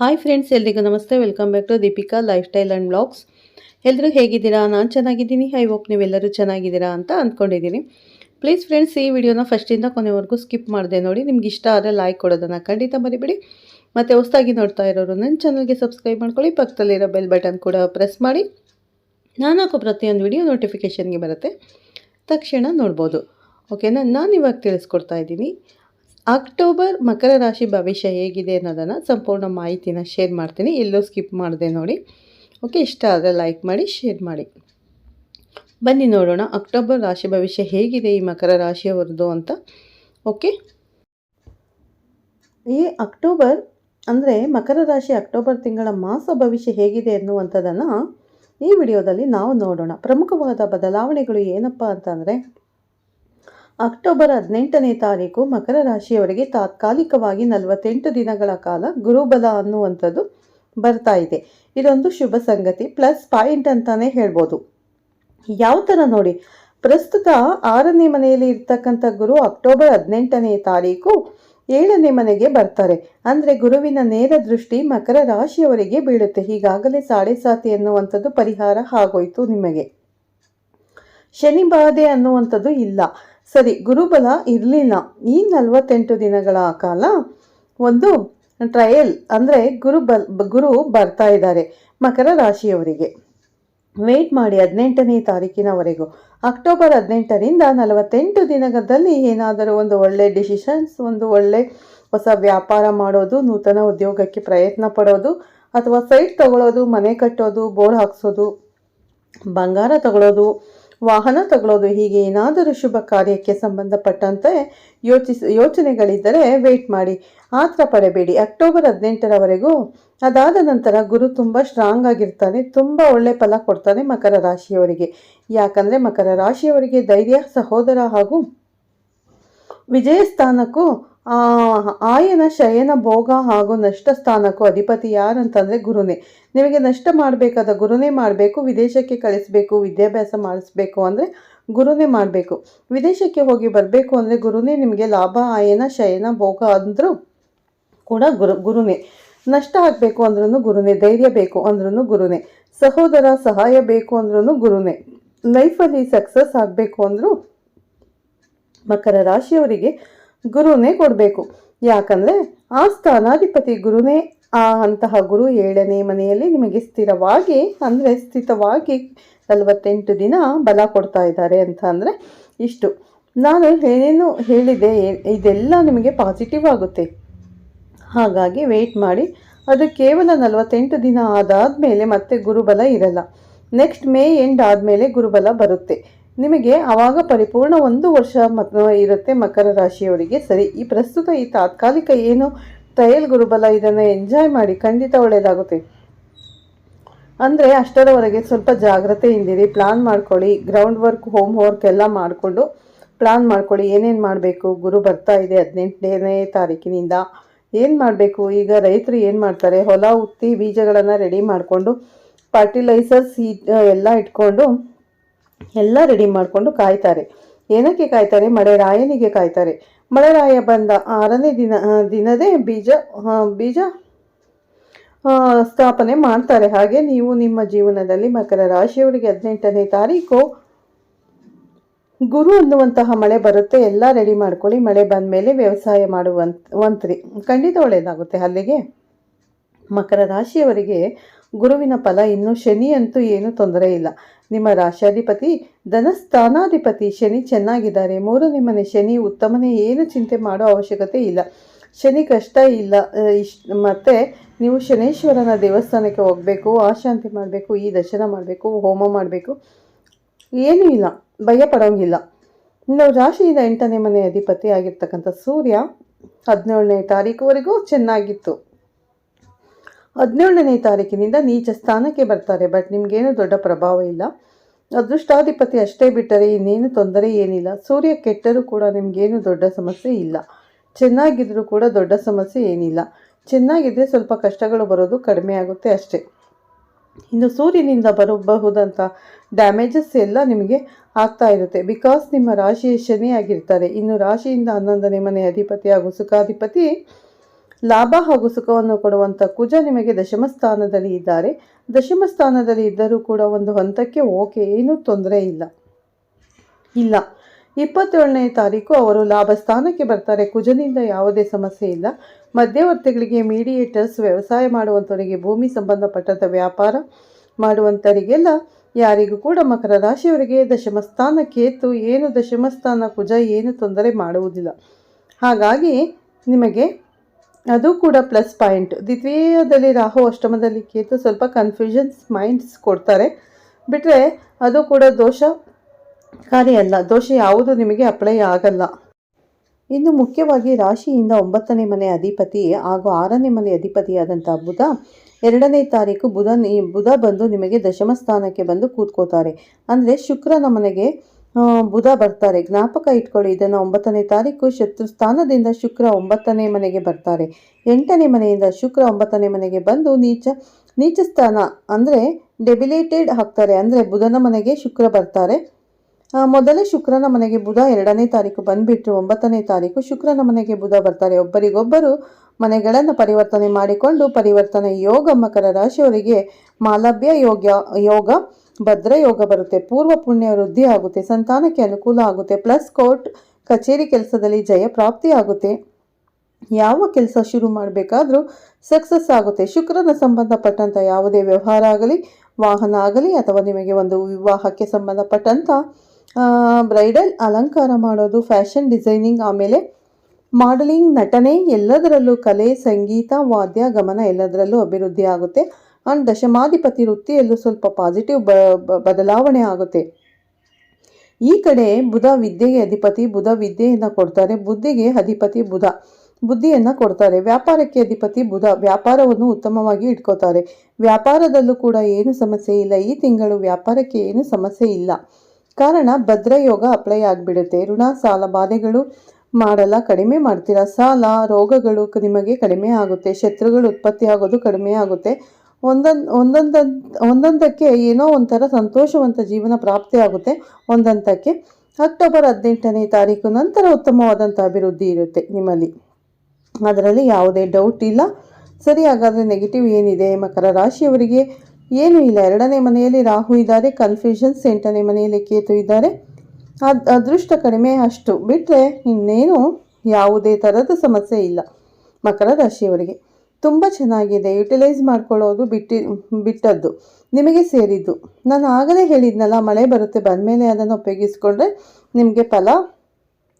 Hi friends ಎಲ್ರಿಗೂ ನಮಸ್ತೆ. Welcome back to Deepika life style and blogs ಎಲ್ಲರೂ ಹೇಗಿದ್ದೀರಾ? ನಾನು ಚೆನ್ನಾಗಿದ್ದೀನಿ. ಐ ಹೋಪ್ ನೀವೆಲ್ಲರೂ ಚೆನ್ನಾಗಿದ್ದೀರಾ ಅಂತ ಅಂದ್ಕೊಂಡಿದ್ದೀನಿ. ಪ್ಲೀಸ್ ಫ್ರೆಂಡ್ಸ್ ಈ ವಿಡಿಯೋನ ಫಸ್ಟಿಂದ ಕೊನೆವರೆಗೂ ಸ್ಕಿಪ್ ಮಾಡಿದೆ ನೋಡಿ. ನಿಮ್ಗೆ ಇಷ್ಟ ಆದರೆ ಲೈಕ್ ಕೊಡೋದನ್ನು ಖಂಡಿತ ಮರಿಬೇಡಿ. ಮತ್ತು ಹೊಸದಾಗಿ ನೋಡ್ತಾ ಇರೋರು ನನ್ನ ಚಾನಲ್ಗೆ ಸಬ್ಸ್ಕ್ರೈಬ್ ಮಾಡ್ಕೊಳ್ಳಿ. ಪಕ್ಕದಲ್ಲಿರೋ ಬೆಲ್ ಬಟನ್ ಕೂಡ ಪ್ರೆಸ್ ಮಾಡಿ. ನಾನು ಹಾಕೋ ಪ್ರತಿಯೊಂದು ವಿಡಿಯೋ ನೋಟಿಫಿಕೇಷನ್ಗೆ ಬರುತ್ತೆ. ತಕ್ಷಣ ನೋಡ್ಬೋದು. ಓಕೆನಾ ನಾನು ಇವಾಗ ತಿಳಿಸ್ಕೊಡ್ತಾ ಇದ್ದೀನಿ. ಅಕ್ಟೋಬರ್ ಮಕರ ರಾಶಿ ಭವಿಷ್ಯ ಹೇಗಿದೆ ಅನ್ನೋದನ್ನು ಸಂಪೂರ್ಣ ಮಾಹಿತಿನ ಶೇರ್ ಮಾಡ್ತೀನಿ. ಎಲ್ಲೂ ಸ್ಕಿಪ್ ಮಾಡಿದೆ ನೋಡಿ. ಓಕೆ ಇಷ್ಟ ಆದರೆ ಲೈಕ್ ಮಾಡಿ ಶೇರ್ ಮಾಡಿ. ಬನ್ನಿ ನೋಡೋಣ ಅಕ್ಟೋಬರ್ ರಾಶಿ ಭವಿಷ್ಯ ಹೇಗಿದೆ ಈ ಮಕರ ರಾಶಿಯವರದು ಅಂತ. ಓಕೆ ಈ ಅಕ್ಟೋಬರ್ ಅಂದರೆ ಮಕರ ರಾಶಿ ಅಕ್ಟೋಬರ್ ತಿಂಗಳ ಮಾಸ ಭವಿಷ್ಯ ಹೇಗಿದೆ ಎನ್ನುವಂಥದ್ದನ್ನು ಈ ವಿಡಿಯೋದಲ್ಲಿ ನಾವು ನೋಡೋಣ. ಪ್ರಮುಖವಾದ ಬದಲಾವಣೆಗಳು ಏನಪ್ಪ ಅಂತಂದರೆ ಅಕ್ಟೋಬರ್ ಹದಿನೆಂಟನೇ ತಾರೀಕು ಮಕರ ರಾಶಿಯವರಿಗೆ ತಾತ್ಕಾಲಿಕವಾಗಿ ನಲವತ್ತೆಂಟು ದಿನಗಳ ಕಾಲ ಗುರುಬಲ ಅನ್ನುವಂಥದ್ದು ಬರ್ತಾ ಇದೆ. ಇದೊಂದು ಶುಭ ಸಂಗತಿ. ಪ್ಲಸ್ ಪಾಯಿಂಟ್ ಅಂತಾನೆ ಹೇಳ್ಬೋದು. ಯಾವ ಥರ ನೋಡಿ, ಪ್ರಸ್ತುತ ಆರನೇ ಮನೆಯಲ್ಲಿ ಇರ್ತಕ್ಕಂಥ ಗುರು ಅಕ್ಟೋಬರ್ ಹದಿನೆಂಟನೇ ತಾರೀಕು ಏಳನೇ ಮನೆಗೆ ಬರ್ತಾರೆ. ಅಂದರೆ ಗುರುವಿನ ನೇರ ದೃಷ್ಟಿ ಮಕರ ರಾಶಿಯವರಿಗೆ ಬೀಳುತ್ತೆ. ಈಗಾಗಲೇ ಸಾಡೆ ಸಾತಿ ಪರಿಹಾರ ಆಗೋಯ್ತು ನಿಮಗೆ. ಶನಿ ಬಾಧೆ ಅನ್ನುವಂಥದ್ದು ಇಲ್ಲ. ಸರಿ, ಗುರುಬಲ ಇರಲಿಲ್ಲ. ಈ ನಲವತ್ತೆಂಟು ದಿನಗಳ ಕಾಲ ಒಂದು ಟ್ರಯಲ್ ಅಂದರೆ ಗುರು ಬಲ್, ಗುರು ಬರ್ತಾ ಇದ್ದಾರೆ ಮಕರ ರಾಶಿಯವರಿಗೆ. ವೆಯ್ಟ್ ಮಾಡಿ ಹದಿನೆಂಟನೇ ತಾರೀಕಿನವರೆಗೂ. ಅಕ್ಟೋಬರ್ ಹದಿನೆಂಟರಿಂದ ನಲವತ್ತೆಂಟು ದಿನದಲ್ಲಿ ಏನಾದರೂ ಒಂದು ಒಳ್ಳೆ ಡಿಸಿಷನ್ಸ್ ಒಂದು ಒಳ್ಳೆ ಹೊಸ ವ್ಯಾಪಾರ ಮಾಡೋದು, ನೂತನ ಉದ್ಯೋಗಕ್ಕೆ ಪ್ರಯತ್ನ ಪಡೋದು, ಅಥವಾ ಸೈಟ್ ತಗೊಳ್ಳೋದು, ಮನೆ ಕಟ್ಟೋದು ಬೋರ್ ಹಾಕ್ಸೋದು, ಬಂಗಾರ ತಗೊಳ್ಳೋದು ವಾಹನ ತಗೊಳ್ಳೋದು ಹೀಗೆ ಏನಾದರೂ ಶುಭ ಕಾರ್ಯಕ್ಕೆ ಸಂಬಂಧಪಟ್ಟಂತೆ ಯೋಚಿಸ, ಯೋಚನೆಗಳಿದ್ದರೆ ವೆಯ್ಟ್ ಮಾಡಿ. ಆತರ ಪಡಬೇಡಿ. ಅಕ್ಟೋಬರ್ ಹದಿನೆಂಟರವರೆಗೂ ಅದಾದ ನಂತರ ಗುರು ತುಂಬ ಸ್ಟ್ರಾಂಗ್ ಆಗಿರ್ತಾನೆ, ತುಂಬ ಒಳ್ಳೆ ಫಲ ಕೊಡ್ತಾನೆ ಮಕರ ರಾಶಿಯವರಿಗೆ. ಯಾಕಂದರೆ ಮಕರ ರಾಶಿಯವರಿಗೆ ಧೈರ್ಯ, ಸಹೋದರ ಹಾಗೂ ವಿಜಯ ಸ್ಥಾನಕ್ಕೂ ಆಯನ, ಶಯನ, ಭೋಗ ಹಾಗೂ ನಷ್ಟ ಸ್ಥಾನಕ್ಕೂ ಅಧಿಪತಿ ಯಾರಂತಂದರೆ ಗುರುನೇ. ನಿಮಗೆ ನಷ್ಟ ಮಾಡಬೇಕಾದ ಗುರುನೇ ಮಾಡಬೇಕು, ವಿದೇಶಕ್ಕೆ ಕಳಿಸಬೇಕು, ವಿದ್ಯಾಭ್ಯಾಸ ಮಾಡಿಸ್ಬೇಕು ಅಂದರೆ ಗುರುನೇ ಮಾಡಬೇಕು. ವಿದೇಶಕ್ಕೆ ಹೋಗಿ ಬರಬೇಕು ಅಂದರೆ ಗುರುನೇ ನಿಮಗೆ ಲಾಭ, ಆಯನ, ಶಯನ, ಭೋಗ ಅಂದರೂ ಕೂಡ ಗುರು, ಗುರುನೇ. ನಷ್ಟ ಆಗಬೇಕು ಅಂದ್ರೂ ಗುರುನೇ, ಧೈರ್ಯ ಬೇಕು ಅಂದ್ರೂ ಗುರುನೇ. ಸಹೋದರ, ಸಹಾಯ ಬೇಕು ಅಂದ್ರೂ ಗುರುನೇ. ಲೈಫಲ್ಲಿ ಸಕ್ಸಸ್ ಆಗಬೇಕು ಅಂದರೂ ಮಕರ ರಾಶಿಯವರಿಗೆ ಗುರುನೇ ಕೊಡಬೇಕು. ಯಾಕಂದರೆ ಆ ಸ್ಥಾನಾಧಿಪತಿ ಗುರುನೇ, ಆ ಅಂತಹ ಗುರು ಏಳನೇ ಮನೆಯಲ್ಲಿ ನಿಮಗೆ ಸ್ಥಿರವಾಗಿ, ಅಂದರೆ ಸ್ಥಿತವಾಗಿ ನಲವತ್ತೆಂಟು ದಿನ ಬಲ ಕೊಡ್ತಾ ಇದ್ದಾರೆ ಅಂತ ಅಂದರೆ ಇಷ್ಟು. ನಾನು ಏನೇನು ಹೇಳಿದೆ ಇದೆಲ್ಲ ನಿಮಗೆ ಪಾಸಿಟಿವ್ ಆಗುತ್ತೆ. ಹಾಗಾಗಿ ವೆಯ್ಟ್ ಮಾಡಿ. ಅದು ಕೇವಲ ನಲವತ್ತೆಂಟು ದಿನ ಆದಾದ ಮೇಲೆ ಮತ್ತೆ ಗುರುಬಲ ಇರಲ್ಲ. ನೆಕ್ಸ್ಟ್ ಮೇ ಎಂಡ್ ಆದಮೇಲೆ ಗುರುಬಲ ಬರುತ್ತೆ. ನಿಮಗೆ ಆವಾಗ ಪರಿಪೂರ್ಣ ಒಂದು ವರ್ಷ ಮತ್ತು ಇರುತ್ತೆ ಮಕರ ರಾಶಿಯವರಿಗೆ. ಸರಿ, ಈ ಪ್ರಸ್ತುತ ಈ ತಾತ್ಕಾಲಿಕ ಏನು ತಯಲ್ ಗುರುಬಲ ಇದನ್ನು ಎಂಜಾಯ್ ಮಾಡಿ ಖಂಡಿತ ಒಳ್ಳೆಯದಾಗುತ್ತೆ ಅಂದರೆ ಅಷ್ಟರವರೆಗೆ ಸ್ವಲ್ಪ ಜಾಗ್ರತೆಯಿಂದಿರಿ ಪ್ಲಾನ್ ಮಾಡ್ಕೊಳ್ಳಿ ಗ್ರೌಂಡ್ ವರ್ಕ್ ಹೋಮ್ ವರ್ಕ್ ಎಲ್ಲ ಮಾಡಿಕೊಂಡು ಪ್ಲಾನ್ ಮಾಡ್ಕೊಳ್ಳಿ, ಏನೇನು ಮಾಡಬೇಕು, ಗುರು ಬರ್ತಾ ಇದೆ ಹದಿನೆಂಟನೇ ತಾರೀಕಿನಿಂದ, ಏನು ಮಾಡಬೇಕು, ಈಗ ರೈತರು ಏನು ಮಾಡ್ತಾರೆ, ಹೊಲ, ಉತ್ತಿ, ಬೀಜಗಳನ್ನು ರೆಡಿ ಮಾಡಿಕೊಂಡು ಫರ್ಟಿಲೈಸರ್ಸ್ ಎಲ್ಲ ಇಟ್ಕೊಂಡು ಎಲ್ಲ ರೆಡಿ ಮಾಡಿಕೊಂಡು ಕಾಯ್ತಾರೆ. ಏನಕ್ಕೆ ಕಾಯ್ತಾರೆ? ಮಳೆ ರಾಯನಿಗೆ ಕಾಯ್ತಾರೆ. ಮಳೆ ರಾಯ ಬಂದ ಆರನೇ ದಿನ ದಿನದೇ ಬೀಜ ಬೀಜ ಸ್ಥಾಪನೆ ಮಾಡ್ತಾರೆ. ಹಾಗೆ ನೀವು ನಿಮ್ಮ ಜೀವನದಲ್ಲಿ ಮಕರ ರಾಶಿಯವರಿಗೆ ಹದಿನೆಂಟನೇ ತಾರೀಕು ಗುರು ಅನ್ನುವಂತಹ ಮಳೆ ಬರುತ್ತೆ. ಎಲ್ಲ ರೆಡಿ ಮಾಡ್ಕೊಳ್ಳಿ. ಮಳೆ ಬಂದ ಮೇಲೆ ವ್ಯವಸಾಯ ಒಂತ್ರಿ ಖಂಡಿತ ಒಳ್ಳೆಯದಾಗುತ್ತೆ ಅಲ್ಲಿಗೆ. ಮಕರ ರಾಶಿಯವರಿಗೆ ಗುರುವಿನ ಫಲ ಇನ್ನು ಶನಿ ಅಂತೂ ಏನೂ ತೊಂದರೆ ಇಲ್ಲ. ನಿಮ್ಮ ರಾಶಾಧಿಪತಿ ಧನಸ್ಥಾನಾಧಿಪತಿ ಶನಿ ಚೆನ್ನಾಗಿದ್ದಾರೆ. ಮೂರನೇ ಮನೆ ಶನಿ ಉತ್ತಮನೇ ಏನು ಚಿಂತೆ ಮಾಡೋ ಅವಶ್ಯಕತೆ ಇಲ್ಲ. ಶನಿ ಕಷ್ಟ ಇಲ್ಲ ಇಶ್ ಮತ್ತು ನೀವು ಶನೇಶ್ವರನ ದೇವಸ್ಥಾನಕ್ಕೆ ಹೋಗಬೇಕು, ಆಶಾಂತಿ ಮಾಡಬೇಕು, ಈ ದರ್ಶನ ಮಾಡಬೇಕು, ಹೋಮ ಮಾಡಬೇಕು. ಏನೂ ಇಲ್ಲ, ಭಯ ಪಡೋಂಗಿಲ್ಲ. ಇನ್ನು ರಾಶಿಯಿಂದ ಎಂಟನೇ ಮನೆ ಅಧಿಪತಿ ಆಗಿರ್ತಕ್ಕಂಥ ಸೂರ್ಯ ಹದಿನೇಳನೇ ತಾರೀಕುವರೆಗೂ ಚೆನ್ನಾಗಿತ್ತು. ಹದಿನೇಳನೇ ತಾರೀಕಿನಿಂದ ನೀಚ ಸ್ಥಾನಕ್ಕೆ ಬರ್ತಾರೆ ಬಟ್ ನಿಮಗೇನು ದೊಡ್ಡ ಪ್ರಭಾವ ಇಲ್ಲ. ಅದೃಷ್ಟಾಧಿಪತಿ ಅಷ್ಟೇ ಬಿಟ್ಟರೆ ಇನ್ನೇನು ತೊಂದರೆ ಏನಿಲ್ಲ. ಸೂರ್ಯ ಕೆಟ್ಟರೂ ಕೂಡ ನಿಮಗೇನು ದೊಡ್ಡ ಸಮಸ್ಯೆ ಇಲ್ಲ. ಚೆನ್ನಾಗಿದ್ದರೂ ಕೂಡ ದೊಡ್ಡ ಸಮಸ್ಯೆ ಏನಿಲ್ಲ. ಚೆನ್ನಾಗಿದ್ದರೆ ಸ್ವಲ್ಪ ಕಷ್ಟಗಳು ಬರೋದು ಕಡಿಮೆ ಆಗುತ್ತೆ ಅಷ್ಟೇ. ಇನ್ನು ಸೂರ್ಯನಿಂದ ಬರಬಹುದಂಥ ಡ್ಯಾಮೇಜಸ್ ಎಲ್ಲ ನಿಮಗೆ ಆಗ್ತಾ ಇರುತ್ತೆ. ಬಿಕಾಸ್ ನಿಮ್ಮ ರಾಶಿಯ ಶನಿ ಆಗಿರ್ತಾರೆ. ಇನ್ನು ರಾಶಿಯಿಂದ ಹನ್ನೊಂದನೇ ಮನೆ ಅಧಿಪತಿ ಹಾಗೂ ಸುಖಾಧಿಪತಿ ಲಾಭ ಹಾಗೂ ಸುಖವನ್ನು ಕೊಡುವಂಥ ಕುಜ ನಿಮಗೆ ದಶಮ ಸ್ಥಾನದಲ್ಲಿ ಇದ್ದಾರೆ. ದಶಮ ಸ್ಥಾನದಲ್ಲಿ ಇದ್ದರೂ ಕೂಡ ಒಂದು ಹಂತಕ್ಕೆ ಓಕೆ, ಏನೂ ತೊಂದರೆ ಇಲ್ಲ. ಇಲ್ಲ. ಇಪ್ಪತ್ತೇಳನೇ ತಾರೀಕು ಅವರು ಲಾಭ ಸ್ಥಾನಕ್ಕೆ ಬರ್ತಾರೆ. ಕುಜನಿಂದ ಯಾವುದೇ ಸಮಸ್ಯೆ ಇಲ್ಲ. ಮಧ್ಯವರ್ತಿಗಳಿಗೆ ಮೀಡಿಯೇಟರ್ಸ್ ವ್ಯವಸಾಯ ಮಾಡುವಂಥವರಿಗೆ ಭೂಮಿ ಸಂಬಂಧಪಟ್ಟಂಥ ವ್ಯಾಪಾರ ಮಾಡುವಂಥವರಿಗೆಲ್ಲ ಯಾರಿಗೂ ಕೂಡ ಮಕರ ರಾಶಿಯವರಿಗೆ ದಶಮ ಸ್ಥಾನ ಕೇತು ಏನು ದಶಮ ಸ್ಥಾನ ಕುಜ, ಏನು ತೊಂದರೆ ಮಾಡುವುದಿಲ್ಲ. ಹಾಗಾಗಿ ನಿಮಗೆ ಅದು ಕೂಡ ಪ್ಲಸ್ ಪಾಯಿಂಟ್ ದ್ವಿತೀಯದಲ್ಲಿ ರಾಹು ಅಷ್ಟಮದಲ್ಲಿ ಕೇತು ಸ್ವಲ್ಪ ಕನ್ಫ್ಯೂಷನ್ಸ್ ಮೈಂಡ್ಸ್ ಕೊಡ್ತಾರೆ. ಬಿಟ್ಟರೆ ಅದು ಕೂಡ ದೋಷ ಕಾರ್ಯ ಅಲ್ಲ. ದೋಷ ಯಾವುದು ನಿಮಗೆ ಅಪ್ಲೈ ಆಗಲ್ಲ. ಇನ್ನು ಮುಖ್ಯವಾಗಿ ರಾಶಿಯಿಂದ ಒಂಬತ್ತನೇ ಮನೆ ಅಧಿಪತಿ ಹಾಗೂ ಆರನೇ ಮನೆ ಅಧಿಪತಿಯಾದಂಥ ಬುಧ, ಎರಡನೇ ತಾರೀಕು ಬುಧ ಬುಧ ಬಂದು ನಿಮಗೆ ದಶಮ ಸ್ಥಾನಕ್ಕೆ ಬಂದು ಕೂತ್ಕೋತಾರೆ. ಅಂದರೆ ಶುಕ್ರನ ಮನೆಗೆ ಬುಧ ಬರ್ತಾರೆ. ಜ್ಞಾಪಕ ಇಟ್ಕೊಳ್ಳಿ, ಇದನ್ನು ಒಂಬತ್ತನೇ ತಾರೀಕು ಶತ್ರು ಸ್ಥಾನದಿಂದ ಶುಕ್ರ ಒಂಬತ್ತನೇ ಮನೆಗೆ ಬರ್ತಾರೆ. ಎಂಟನೇ ಮನೆಯಿಂದ ಶುಕ್ರ ಒಂಬತ್ತನೇ ಮನೆಗೆ ಬಂದು ನೀಚ ನೀಚ ಸ್ಥಾನ ಅಂದರೆ ಡೆಬಿಲೇಟೆಡ್ ಹಾಕ್ತಾರೆ ಅಂದರೆ ಬುಧನ ಮನೆಗೆ ಶುಕ್ರ ಬರ್ತಾರೆ. ಮೊದಲೇ ಶುಕ್ರನ ಮನೆಗೆ ಬುಧ, ಎರಡನೇ ತಾರೀಕು ಬಂದುಬಿಟ್ಟು ಒಂಬತ್ತನೇ ತಾರೀಕು ಶುಕ್ರನ ಮನೆಗೆ ಬುಧ ಬರ್ತಾರೆ. ಒಬ್ಬರಿಗೊಬ್ಬರು ಮನೆಗಳನ್ನು ಪರಿವರ್ತನೆ ಮಾಡಿಕೊಂಡು ಪರಿವರ್ತನೆ ಯೋಗ ಮಕರ ರಾಶಿಯವರಿಗೆ ಮಾಲಭ್ಯ ಯೋಗ ಯೋಗ ಭದ್ರ ಯೋಗ ಬರುತ್ತೆ, ಪೂರ್ವ ಪುಣ್ಯ ವೃದ್ಧಿ ಆಗುತ್ತೆ, ಸಂತಾನಕ್ಕೆ ಅನುಕೂಲ ಆಗುತ್ತೆ ಪ್ಲಸ್ ಕೋರ್ಟ್ ಕಚೇರಿ ಕೆಲಸದಲ್ಲಿ ಜಯ ಪ್ರಾಪ್ತಿ ಆಗುತ್ತೆ. ಯಾವ ಕೆಲಸ ಶುರು ಮಾಡಬೇಕಾದ್ರೂ ಸಕ್ಸಸ್ ಆಗುತ್ತೆ. ಶುಕ್ರನ ಸಂಬಂಧಪಟ್ಟಂಥ ಯಾವುದೇ ವ್ಯವಹಾರ ಆಗಲಿ, ವಾಹನ ಆಗಲಿ, ಅಥವಾ ನಿಮಗೆ ಒಂದು ವಿವಾಹಕ್ಕೆ ಸಂಬಂಧಪಟ್ಟಂಥ ಬ್ರೈಡಲ್ ಅಲಂಕಾರ ಮಾಡೋದು ಫ್ಯಾಷನ್ ಡಿಸೈನಿಂಗ್ ಆಮೇಲೆ ಮಾಡಲಿಂಗ್ ನಟನೆ, ಎಲ್ಲದರಲ್ಲೂ ಕಲೆ, ಸಂಗೀತ, ವಾದ್ಯ, ಗಮನ ಎಲ್ಲದರಲ್ಲೂ ಅಭಿವೃದ್ಧಿ ಆಗುತ್ತೆ. ಆ್ಯಂಡ್ ದಶಮಾಧಿಪತಿ ವೃತ್ತಿಯಲ್ಲೂ ಸ್ವಲ್ಪ ಪಾಸಿಟಿವ್ ಬದಲಾವಣೆ ಆಗುತ್ತೆ. ಈ ಕಡೆ ಬುಧ ವಿದ್ಯೆಗೆ ಅಧಿಪತಿ, ಬುಧ ವಿದ್ಯೆಯನ್ನು ಕೊಡ್ತಾರೆ. ಬುದ್ಧಿಗೆ ಅಧಿಪತಿ ಬುಧ, ಬುದ್ಧಿಯನ್ನು ಕೊಡ್ತಾರೆ. ವ್ಯಾಪಾರಕ್ಕೆ ಅಧಿಪತಿ ಬುಧ, ವ್ಯಾಪಾರವನ್ನು ಉತ್ತಮವಾಗಿ ಇಟ್ಕೋತಾರೆ. ವ್ಯಾಪಾರದಲ್ಲೂ ಕೂಡ ಏನು ಸಮಸ್ಯೆ ಇಲ್ಲ. ಈ ತಿಂಗಳು ವ್ಯಾಪಾರಕ್ಕೆ ಏನು ಸಮಸ್ಯೆ ಇಲ್ಲ. ಕಾರಣ, ಭದ್ರಯೋಗ ಅಪ್ಲೈ ಆಗಿಬಿಡುತ್ತೆ. ಋಣ, ಸಾಲ, ಬಾಧೆಗಳು ಮಾಡಲ್ಲ, ಕಡಿಮೆ ಮಾಡ್ತೀರಾ? ಸಾಲ, ರೋಗಗಳು ನಿಮಗೆ ಕಡಿಮೆ ಆಗುತ್ತೆ. ಶತ್ರುಗಳು ಉತ್ಪತ್ತಿ ಆಗೋದು ಕಡಿಮೆ ಆಗುತ್ತೆ. ಒಂದೊಂದು ಒಂದೊಂದು ಒಂದೊಂದಕ್ಕೆ ಏನೋ ಒಂಥರ ಸಂತೋಷವಂತ ಜೀವನ ಪ್ರಾಪ್ತಿ ಆಗುತ್ತೆ ಒಂದೊಂದಕ್ಕೆ ಅಕ್ಟೋಬರ್ ಹದಿನೆಂಟನೇ ತಾರೀಕು ನಂತರ ಉತ್ತಮವಾದಂಥ ಅಭಿವೃದ್ಧಿ ಇರುತ್ತೆ ನಿಮ್ಮಲ್ಲಿ. ಅದರಲ್ಲಿ ಯಾವುದೇ ಡೌಟ್ ಇಲ್ಲ. ಸರಿ, ಹಾಗಾದರೆ ನೆಗೆಟಿವ್ ಏನಿದೆ? ಮಕರ ರಾಶಿಯವರಿಗೆ ಏನೂ ಇಲ್ಲ. ಎರಡನೇ ಮನೆಯಲ್ಲಿ ರಾಹು ಇದ್ದಾರೆ. ಕನ್ಫ್ಯೂಷನ್ಸ್ ಎಂಟನೇ ಮನೆಯಲ್ಲಿ ಕೇತು ಇದ್ದಾರೆ. ಅದ್, ಅದೃಷ್ಟ ಕಡಿಮೆ ಅಷ್ಟು. ಬಿಟ್ಟರೆ ಇನ್ನೇನು ಯಾವುದೇ ಥರದ ಸಮಸ್ಯೆ ಇಲ್ಲ ಮಕರ ರಾಶಿಯವರಿಗೆ. ತುಂಬ ಚೆನ್ನಾಗಿದೆ. ಯುಟಿಲೈಸ್ ಮಾಡ್ಕೊಳ್ಳೋದು ಬಿಟ್ಟಿ, ಬಿಟ್ಟದ್ದು ನಿಮಗೆ ಸೇರಿದ್ದು. ನಾನು ಆಗಲೇ ಹೇಳಿದ್ನಲ್ಲ, ಮಳೆ ಬರುತ್ತೆ, ಬಂದಮೇಲೆ ಅದನ್ನು ಉಪಯೋಗಿಸ್ಕೊಂಡ್ರೆ ನಿಮಗೆ ಫಲ.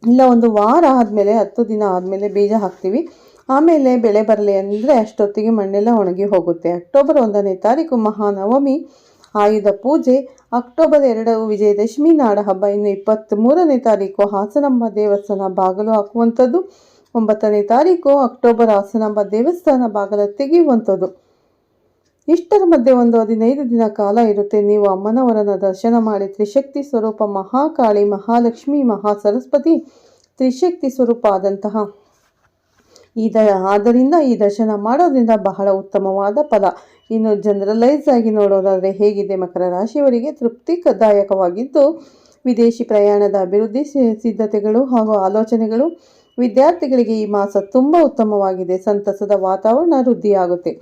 ಇಲ್ಲ, ಒಂದು ವಾರ ಆದಮೇಲೆ, ಹತ್ತು ದಿನ ಆದಮೇಲೆ ಬೀಜ ಹಾಕ್ತೀವಿ. ಆಮೇಲೆ ಬೆಳೆ ಬರಲಿ ಅಂದರೆ ಅಷ್ಟೊತ್ತಿಗೆ ಮಣ್ಣೆಲ್ಲ ಒಣಗಿ ಹೋಗುತ್ತೆ. ಅಕ್ಟೋಬರ್ ಒಂದನೇ ತಾರೀಕು, ಮಹಾನವಮಿ, ಆಯುಧ ಪೂಜೆ. ಅಕ್ಟೋಬರ್ ಎರಡು, ವಿಜಯದಶಮಿ ನಾಡ ಹಬ್ಬ ಇನ್ನು ಇಪ್ಪತ್ತ್ಮೂರನೇ ತಾರೀಕು, ಹಾಸನಮ್ಮ ದೇವಸ್ಥಾನ, ಬಾಗಿಲು ಹಾಕುವಂಥದ್ದು. ಒಂಬತ್ತನೇ ತಾರೀಕು ಅಕ್ಟೋಬರ್ ಹಾಸನಾಂಬ ದೇವಸ್ಥಾನ ಭಾಗದ ತೆಗೆಯುವಂಥದ್ದು. ಇಷ್ಟರ ಮಧ್ಯೆ ಒಂದು ಹದಿನೈದು ದಿನ ಕಾಲ ಇರುತ್ತೆ. ನೀವು ಅಮ್ಮನವರನ್ನು ದರ್ಶನ ಮಾಡಿ ತ್ರಿಶಕ್ತಿ ಸ್ವರೂಪ ಮಹಾಕಾಳಿ, ಮಹಾಲಕ್ಷ್ಮಿ ಮಹಾ ಸರಸ್ವತಿ ತ್ರಿಶಕ್ತಿ ಸ್ವರೂಪ ಆದಂತಹ ಈ ದ, ಆದ್ದರಿಂದ ಈ ದರ್ಶನ ಮಾಡೋದ್ರಿಂದ ಬಹಳ ಉತ್ತಮವಾದ ಫಲ. ಇನ್ನು ಜನರಲೈಸ್ ಆಗಿ ನೋಡೋದಾದರೆ ಹೇಗಿದೆ ಮಕರ ರಾಶಿಯವರಿಗೆ ತೃಪ್ತಿದಾಯಕವಾಗಿದ್ದು ವಿದೇಶಿ ಪ್ರಯಾಣದ ಅಭಿವೃದ್ಧಿ ಸಿದ್ಧತೆಗಳು ಹಾಗೂ ಆಲೋಚನೆಗಳು ವಿದ್ಯಾರ್ಥಿಗಳಿಗೆ ಈ ಮಾಸ ತುಂಬ ಉತ್ತಮವಾಗಿದೆ. ಸಂತಸದ ವಾತಾವರಣ ವೃದ್ಧಿಯಾಗುತ್ತೆ.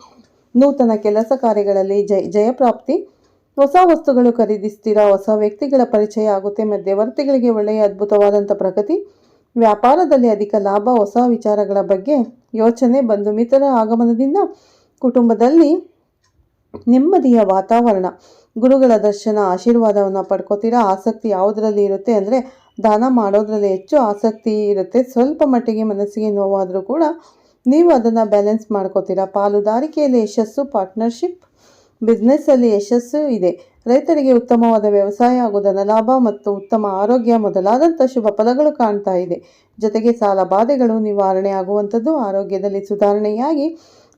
ನೂತನ ಕೆಲಸ ಕಾರ್ಯಗಳಲ್ಲಿ ಜಯ ಜಯಪ್ರಾಪ್ತಿ ಹೊಸ ವಸ್ತುಗಳು ಖರೀದಿಸ್ತೀರಾ? ಹೊಸ ವ್ಯಕ್ತಿಗಳ ಪರಿಚಯ ಆಗುತ್ತೆ. ಮಧ್ಯವರ್ತಿಗಳಿಗೆ ಒಳ್ಳೆಯ ಅದ್ಭುತವಾದಂಥ ಪ್ರಗತಿ. ವ್ಯಾಪಾರದಲ್ಲಿ ಅಧಿಕ ಲಾಭ, ಹೊಸ ವಿಚಾರಗಳ ಬಗ್ಗೆ ಯೋಚನೆ ಬಂಧು ಮಿತ್ರರ ಆಗಮನದಿಂದ ಕುಟುಂಬದಲ್ಲಿ ನೆಮ್ಮದಿಯ ವಾತಾವರಣ. ಗುರುಗಳ ದರ್ಶನ, ಆಶೀರ್ವಾದವನ್ನು ಪಡ್ಕೋತೀರಾ? ಆಸಕ್ತಿ ಯಾವುದರಲ್ಲಿ ಇರುತ್ತೆ ಅಂದರೆ ದಾನ ಮಾಡೋದ್ರಲ್ಲಿ ಹೆಚ್ಚು ಆಸಕ್ತಿ ಇರುತ್ತೆ. ಸ್ವಲ್ಪ ಮಟ್ಟಿಗೆ ಮನಸ್ಸಿಗೆ ನೋವಾದರೂ ಕೂಡ ನೀವು ಅದನ್ನು ಬ್ಯಾಲೆನ್ಸ್ ಮಾಡ್ಕೋತೀರಾ. ಪಾಲುದಾರಿಕೆಯಲ್ಲಿ ಯಶಸ್ಸು ಪಾರ್ಟ್ನರ್ಶಿಪ್ ಬಿಸ್ನೆಸ್ಸಲ್ಲಿ ಯಶಸ್ಸು ಇದೆ. ರೈತರಿಗೆ ಉತ್ತಮವಾದ ವ್ಯವಸಾಯ ಹಾಗೂ ಧನಲಾಭ ಮತ್ತು ಉತ್ತಮ ಆರೋಗ್ಯ ಮೊದಲಾದಂಥ ಶುಭ ಫಲಗಳು ಕಾಣ್ತಾ ಇದೆ. ಜೊತೆಗೆ ಸಾಲ ಬಾಧೆಗಳು ನಿವಾರಣೆ ಆಗುವಂಥದ್ದು ಆರೋಗ್ಯದಲ್ಲಿ ಸುಧಾರಣೆಯಾಗಿ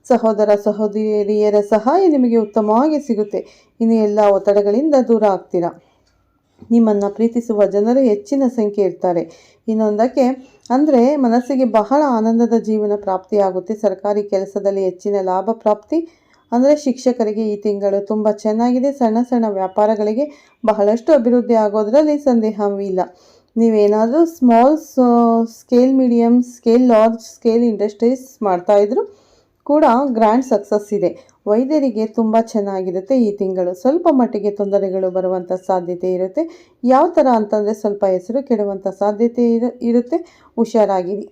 ಸಹೋದರ ಸಹೋದರಿಯರ ಸಹಾಯ ನಿಮಗೆ ಉತ್ತಮವಾಗಿ ಸಿಗುತ್ತೆ. ಇನ್ನು ಎಲ್ಲ ಒತ್ತಡಗಳಿಂದ ದೂರ ಆಗ್ತೀರಾ? ನಿಮ್ಮನ್ನು ಪ್ರೀತಿಸುವ ಜನರು ಹೆಚ್ಚಿನ ಸಂಖ್ಯೆ ಇರ್ತಾರೆ. ಇನ್ನೊಂದಕ್ಕೆ, ಅಂದರೆ ಮನಸ್ಸಿಗೆ ಬಹಳ ಆನಂದದ ಜೀವನ ಪ್ರಾಪ್ತಿಯಾಗುತ್ತೆ. ಸರ್ಕಾರಿ ಕೆಲಸದಲ್ಲಿ ಹೆಚ್ಚಿನ ಲಾಭ ಪ್ರಾಪ್ತಿ, ಅಂದರೆ ಶಿಕ್ಷಕರಿಗೆ ಈ ತಿಂಗಳು ತುಂಬ ಚೆನ್ನಾಗಿದೆ. ಸಣ್ಣ ಸಣ್ಣ ವ್ಯಾಪಾರಗಳಿಗೆ ಬಹಳಷ್ಟು ಅಭಿವೃದ್ಧಿ ಆಗೋದರಲ್ಲಿ ಸಂದೇಹವಿಲ್ಲ ನೀವೇನಾದರೂ small scale medium scale large scale industries ಮಾಡ್ತಾಯಿದ್ರು ಕೂಡ ಗ್ರ್ಯಾಂಡ್ ಸಕ್ಸಸ್ ಇದೆ. ವೈದ್ಯರಿಗೆ ತುಂಬ ಚೆನ್ನಾಗಿರುತ್ತೆ ಈ ತಿಂಗಳು. ಸ್ವಲ್ಪ ಮಟ್ಟಿಗೆ ತೊಂದರೆಗಳು ಬರುವಂಥ ಸಾಧ್ಯತೆ ಇರುತ್ತೆ. ಯಾವ ಥರ ಅಂತಂದರೆ ಸ್ವಲ್ಪ ಹೆಸರು ಕೆಡುವಂಥ ಸಾಧ್ಯತೆ ಇರು, ಇರುತ್ತೆ. ಹುಷಾರಾಗಿರಿ.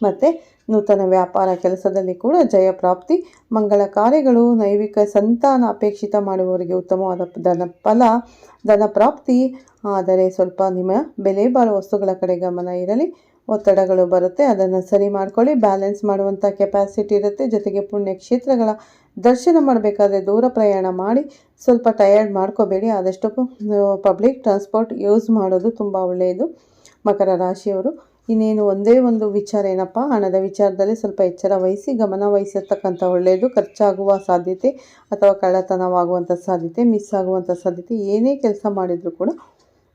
ಮತ್ತು ನೂತನ ವ್ಯಾಪಾರ ಕೆಲಸದಲ್ಲಿ ಕೂಡ ಜಯ ಪ್ರಾಪ್ತಿ. ಮಂಗಳ ಕಾರ್ಯಗಳು ನೈವಿಕ ಸಂತಾನ ಅಪೇಕ್ಷಿತ ಮಾಡುವವರಿಗೆ ಉತ್ತಮವಾದ ಧನ ಫಲ, ಧನ ಪ್ರಾಪ್ತಿ. ಆದರೆ ಸ್ವಲ್ಪ ನಿಮ್ಮ ಬೆಲೆ ಬಾಳುವ ವಸ್ತುಗಳ ಕಡೆ ಗಮನ ಇರಲಿ. ಒತ್ತಡಗಳು ಬರುತ್ತೆ, ಅದನ್ನು ಸರಿ ಮಾಡ್ಕೊಳ್ಳಿ. ಬ್ಯಾಲೆನ್ಸ್ ಮಾಡುವಂಥ ಕೆಪಾಸಿಟಿ ಇರುತ್ತೆ. ಜೊತೆಗೆ ಪುಣ್ಯಕ್ಷೇತ್ರಗಳ ದರ್ಶನ ಮಾಡಬೇಕಾದ್ರೆ ದೂರ ಪ್ರಯಾಣ ಮಾಡಿ, ಸ್ವಲ್ಪ ಟಯರ್ಡ್ ಮಾಡ್ಕೋಬೇಡಿ. ಆದಷ್ಟು ಪಬ್ಲಿಕ್ ಟ್ರಾನ್ಸ್ಪೋರ್ಟ್ ಯೂಸ್ ಮಾಡೋದು ತುಂಬ ಒಳ್ಳೆಯದು. ಮಕರ ರಾಶಿಯವರು, ಇನ್ನೇನು ಒಂದೇ ಒಂದು ವಿಚಾರ ಏನಪ್ಪ? ಹಣದ ವಿಚಾರದಲ್ಲಿ ಸ್ವಲ್ಪ ಎಚ್ಚರ ವಹಿಸಿ, ಗಮನ ವಹಿಸಿರ್ತಕ್ಕಂಥ ಒಳ್ಳೆಯದು. ಖರ್ಚಾಗುವ ಸಾಧ್ಯತೆ ಅಥವಾ ಕಳ್ಳತನವಾಗುವಂಥ ಸಾಧ್ಯತೆ ಮಿಸ್ ಆಗುವಂಥ ಸಾಧ್ಯತೆ, ಏನೇ ಕೆಲಸ ಮಾಡಿದರೂ ಕೂಡ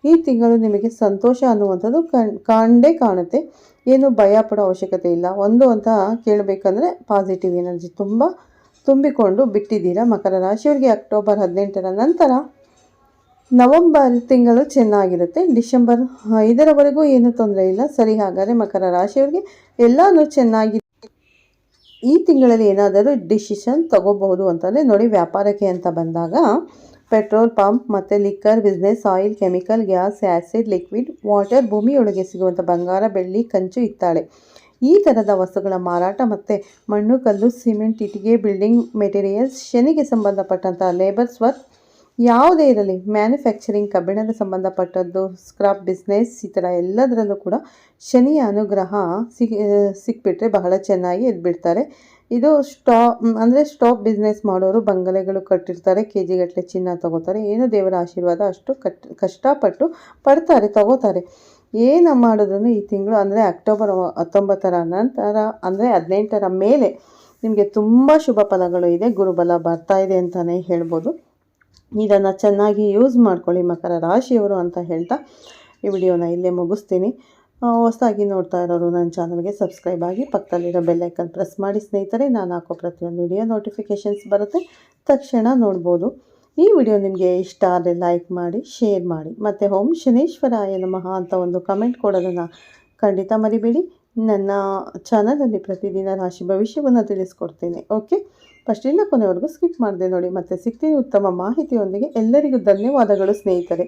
ಈ ತಿಂಗಳು ನಿಮಗೆ ಸಂತೋಷ ಅನ್ನುವಂಥದ್ದು ಕಣ್, ಕಂಡೇ ಕಾಣುತ್ತೆ. ಏನು ಭಯ ಪಡೋ ಅವಶ್ಯಕತೆ ಇಲ್ಲ. ಒಂದು ಅಂತ ಕೇಳಬೇಕಂದ್ರೆ ಪಾಸಿಟಿವ್ ಎನರ್ಜಿ ತುಂಬ ತುಂಬಿಕೊಂಡು ಬಿಟ್ಟಿದ್ದೀರಾ ಮಕರ ರಾಶಿಯವರಿಗೆ ಅಕ್ಟೋಬರ್ ಹದಿನೆಂಟರ ನಂತರ. ನವಂಬರ್ ತಿಂಗಳು ಚೆನ್ನಾಗಿರುತ್ತೆ. ಡಿಸೆಂಬರ್ ಐದರವರೆಗೂ ಏನೂ ತೊಂದರೆ ಇಲ್ಲ. ಸರಿ, ಹಾಗಾದರೆ ಮಕರ ರಾಶಿಯವರಿಗೆ ಎಲ್ಲನೂ ಚೆನ್ನಾಗಿ ಈ ತಿಂಗಳಲ್ಲಿ ಏನಾದರೂ ಡಿಸಿಷನ್ ತಗೋಬಹುದು ಅಂತಂದರೆ ನೋಡಿ ವ್ಯಾಪಾರಕ್ಕೆ ಅಂತ ಬಂದಾಗ ಪೆಟ್ರೋಲ್ ಪಂಪ್ ಮತ್ತು liquor business, oil, chemical, gas, acid, liquid, water ಭೂಮಿಯೊಳಗೆ ಸಿಗುವಂಥ ಬಂಗಾರ, ಬೆಳ್ಳಿ, ಕಂಚು ಇತ್ತಾಳೆ. ಈ ಥರದ ವಸ್ತುಗಳ ಮಾರಾಟ ಮತ್ತು ಮಣ್ಣು, ಕಲ್ಲು, ಸಿಮೆಂಟ್, ಇಟ್ಟಿಗೆ, ಬಿಲ್ಡಿಂಗ್ ಮೆಟೀರಿಯಲ್ಸ್, ಶನಿಗೆ ಸಂಬಂಧಪಟ್ಟಂಥ ಲೇಬರ್ಸ್ ವರ್ಕ್, ಯಾವುದೇ ಇರಲಿ, ಮ್ಯಾನುಫ್ಯಾಕ್ಚರಿಂಗ್, ಕಬ್ಬಿಣದ ಸಂಬಂಧಪಟ್ಟದ್ದು ಸ್ಕ್ರಾಪ್ ಬಿಸ್ನೆಸ್, ಈ ಥರ ಎಲ್ಲದರಲ್ಲೂ ಕೂಡ ಶನಿಯ ಅನುಗ್ರಹ ಸಿಗ್, ಸಿಕ್ಬಿಟ್ರೆ ಬಹಳ ಚೆನ್ನಾಗಿ ಎದ್ಬಿಡ್ತಾರೆ. ಇದು ಸ್ಟಾ ಅಂದರೆ ಸ್ಟಾಪ್ ಬಿಸ್ನೆಸ್ ಮಾಡೋರು ಬಂಗಲೆಗಳು ಕಟ್ಟಿರ್ತಾರೆ ಕೆ ಜಿಗಟ್ಟಲೆ ಚಿನ್ನ ತಗೋತಾರೆ, ಏನು ದೇವರ ಆಶೀರ್ವಾದ ಅಷ್ಟು ಕಟ್, ಕಷ್ಟಪಟ್ಟು ಪಡ್ತಾರೆ, ತಗೋತಾರೆ. ಏನು ಮಾಡಿದ್ರು ಈ ತಿಂಗಳು, ಅಂದರೆ ಅಕ್ಟೋಬರ್ ಹತ್ತೊಂಬತ್ತರ ನಂತರ, ಅಂದರೆ ಹದಿನೆಂಟರ ಮೇಲೆ ನಿಮಗೆ ತುಂಬ ಶುಭ ಫಲಗಳು ಇದೆ, ಗುರುಬಲ ಬರ್ತಾ ಇದೆ ಅಂತಲೇ ಹೇಳ್ಬೋದು. ಇದನ್ನು ಚೆನ್ನಾಗಿ ಯೂಸ್ ಮಾಡ್ಕೊಳ್ಳಿ ಮಕರ ರಾಶಿಯವರು ಅಂತ ಹೇಳ್ತಾ ಈ ವಿಡಿಯೋನ ಇಲ್ಲೇ ಮುಗಿಸ್ತೀನಿ. ಹೊಸದಾಗಿ ನೋಡ್ತಾ ಇರೋರು ನನ್ನ ಚಾನಲ್ಗೆ ಸಬ್ಸ್ಕ್ರೈಬ್ ಆಗಿ ಪಕ್ಕದಲ್ಲಿರೋ ಬೆಲ್ಲೈಕನ್ ಪ್ರೆಸ್ ಮಾಡಿ ಸ್ನೇಹಿತರೆ, ನಾನು ಹಾಕೋ ಪ್ರತಿಯೊಂದು ವಿಡಿಯೋ ನೋಟಿಫಿಕೇಷನ್ಸ್ ಬರುತ್ತೆ. ತಕ್ಷಣ ನೋಡ್ಬೋದು. ಈ ವಿಡಿಯೋ ನಿಮಗೆ ಇಷ್ಟ ಆದರೆ ಲೈಕ್ ಮಾಡಿ, ಶೇರ್ ಮಾಡಿ. ಮತ್ತು ಓಂ ಶನೇಶ್ವರಾಯ ನಮಃ ಅಂತ ಒಂದು ಕಮೆಂಟ್ ಕೊಡೋದನ್ನು ಖಂಡಿತ ಮರಿಬೇಡಿ. ನನ್ನ ಚಾನಲಲ್ಲಿ ಪ್ರತಿದಿನ ರಾಶಿ ಭವಿಷ್ಯವನ್ನು ತಿಳಿಸ್ಕೊಡ್ತೇನೆ. ಓಕೆ? ಫಸ್ಟಿಂದ ಕೊನೆವರೆಗೂ ಸ್ಕಿಪ್ ಮಾಡಿದೆ ನೋಡಿ. ಮತ್ತೆ ಸಿಗ್ತೀನಿ ಉತ್ತಮ ಮಾಹಿತಿಯೊಂದಿಗೆ ಎಲ್ಲರಿಗೂ ಧನ್ಯವಾದಗಳು ಸ್ನೇಹಿತರೆ.